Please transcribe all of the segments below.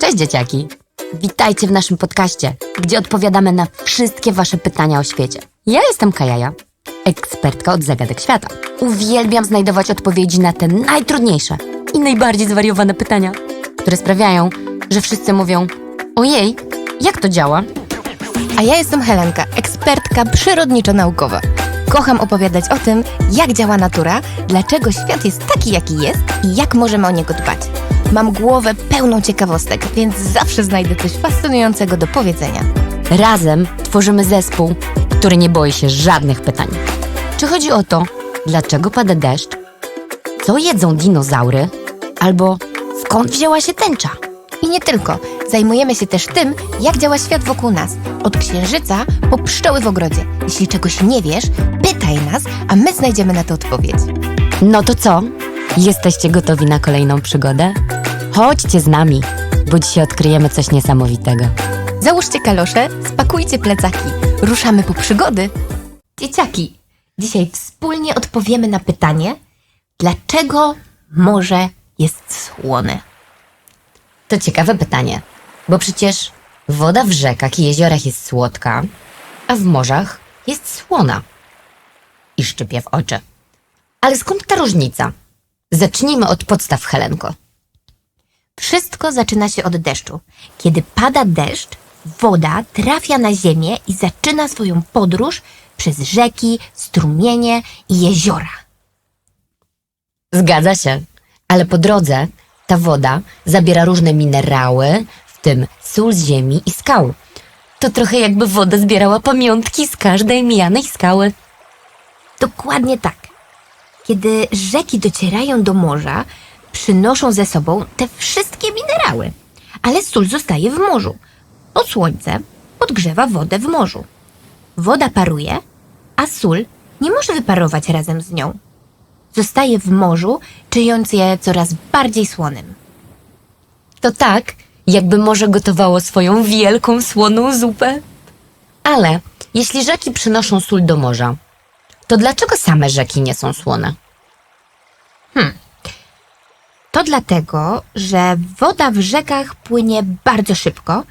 Cześć dzieciaki! Witajcie w naszym podcaście, gdzie odpowiadamy na wszystkie wasze pytania o świecie. Ja jestem Kajaja, ekspertka od zagadek świata. Uwielbiam znajdować odpowiedzi na te najtrudniejsze i najbardziej zwariowane pytania, które sprawiają, że wszyscy mówią ojej, jak to działa? A ja jestem Helenka, ekspertka przyrodniczo-naukowa. Kocham opowiadać o tym, jak działa natura, dlaczego świat jest taki, jaki jest i jak możemy o niego dbać. Mam głowę pełną ciekawostek, więc zawsze znajdę coś fascynującego do powiedzenia. Razem tworzymy zespół, który nie boi się żadnych pytań. Czy chodzi o to, dlaczego pada deszcz? Co jedzą dinozaury? Albo skąd wzięła się tęcza? I nie tylko. Zajmujemy się też tym, jak działa świat wokół nas. Od księżyca po pszczoły w ogrodzie. Jeśli czegoś nie wiesz, pytaj nas, a my znajdziemy na to odpowiedź. No to co? Jesteście gotowi na kolejną przygodę? Chodźcie z nami, bo dzisiaj odkryjemy coś niesamowitego. Załóżcie kalosze, spakujcie plecaki. Ruszamy po przygody. Dzieciaki, dzisiaj wspólnie odpowiemy na pytanie, dlaczego morze jest słone? To ciekawe pytanie, bo przecież woda w rzekach i jeziorach jest słodka, a w morzach jest słona. I szczypie w oczy. Ale skąd ta różnica? Zacznijmy od podstaw, Helenko. Wszystko zaczyna się od deszczu. Kiedy pada deszcz, woda trafia na ziemię i zaczyna swoją podróż przez rzeki, strumienie i jeziora. Zgadza się, ale po drodze ta woda zabiera różne minerały, w tym sól z ziemi i skał. To trochę jakby woda zbierała pamiątki z każdej mijanej skały. Dokładnie tak. Kiedy rzeki docierają do morza, przynoszą ze sobą te wszystkie minerały, ale sól zostaje w morzu, bo słońce podgrzewa wodę w morzu. Woda paruje, a sól nie może wyparować razem z nią. Zostaje w morzu, czyniąc je coraz bardziej słonym. To tak, jakby morze gotowało swoją wielką, słoną zupę. Ale jeśli rzeki przynoszą sól do morza, to dlaczego same rzeki nie są słone? To dlatego, że woda w rzekach płynie bardzo szybko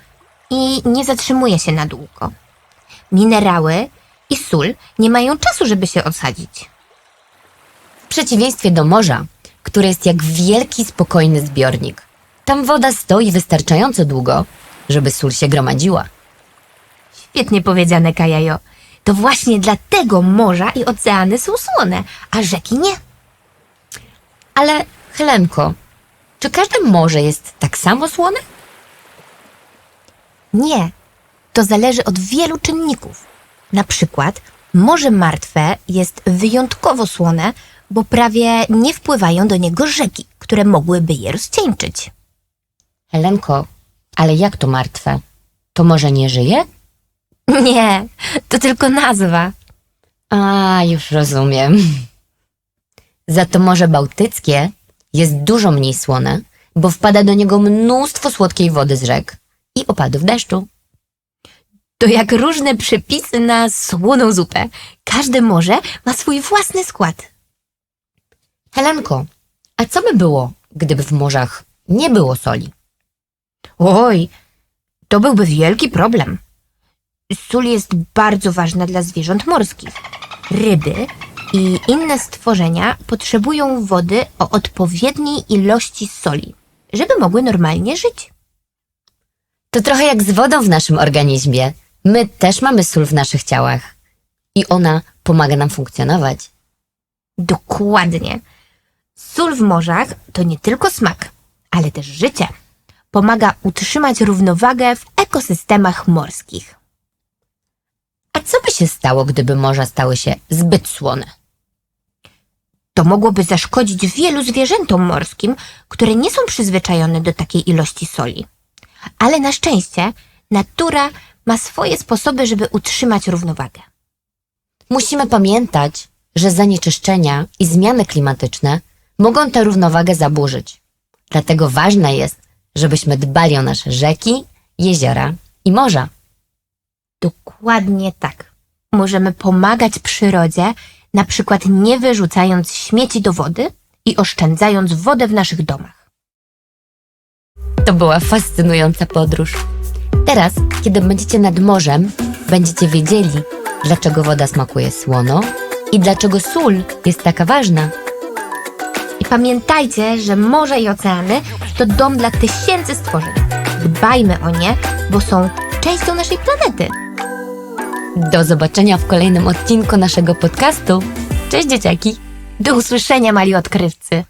i nie zatrzymuje się na długo. Minerały i sól nie mają czasu, żeby się odsadzić. W przeciwieństwie do morza, które jest jak wielki, spokojny zbiornik. Tam woda stoi wystarczająco długo, żeby sól się gromadziła. Świetnie powiedziane, Kajajo. To właśnie dlatego morza i oceany są słone, a rzeki nie. Ale, Helenko, czy każde morze jest tak samo słone? Nie. To zależy od wielu czynników. Na przykład Morze Martwe jest wyjątkowo słone, bo prawie nie wpływają do niego rzeki, które mogłyby je rozcieńczyć. Helenko, ale jak to martwe? To może nie żyje? Nie, to tylko nazwa. A, już rozumiem. Za to Morze Bałtyckie jest dużo mniej słone, bo wpada do niego mnóstwo słodkiej wody z rzek i opadów deszczu. To jak różne przepisy na słoną zupę. Każde morze ma swój własny skład. Helenko, a co by było, gdyby w morzach nie było soli? Oj, to byłby wielki problem. Sól jest bardzo ważna dla zwierząt morskich. Ryby i inne stworzenia potrzebują wody o odpowiedniej ilości soli, żeby mogły normalnie żyć. To trochę jak z wodą w naszym organizmie. My też mamy sól w naszych ciałach i ona pomaga nam funkcjonować. Dokładnie. Sól w morzach to nie tylko smak, ale też życie. Pomaga utrzymać równowagę w ekosystemach morskich. A co by się stało, gdyby morza stały się zbyt słone? To mogłoby zaszkodzić wielu zwierzętom morskim, które nie są przyzwyczajone do takiej ilości soli. Ale na szczęście natura ma swoje sposoby, żeby utrzymać równowagę. Musimy pamiętać, że zanieczyszczenia i zmiany klimatyczne mogą tę równowagę zaburzyć. Dlatego ważne jest, żebyśmy dbali o nasze rzeki, jeziora i morza. Dokładnie tak. Możemy pomagać przyrodzie, na przykład nie wyrzucając śmieci do wody i oszczędzając wodę w naszych domach. To była fascynująca podróż. Teraz, kiedy będziecie nad morzem, będziecie wiedzieli, dlaczego woda smakuje słono i dlaczego sól jest taka ważna. I pamiętajcie, że morze i oceany to dom dla tysięcy stworzeń. Dbajmy o nie, bo są częścią naszej planety. Do zobaczenia w kolejnym odcinku naszego podcastu. Cześć dzieciaki! Do usłyszenia, mali odkrywcy.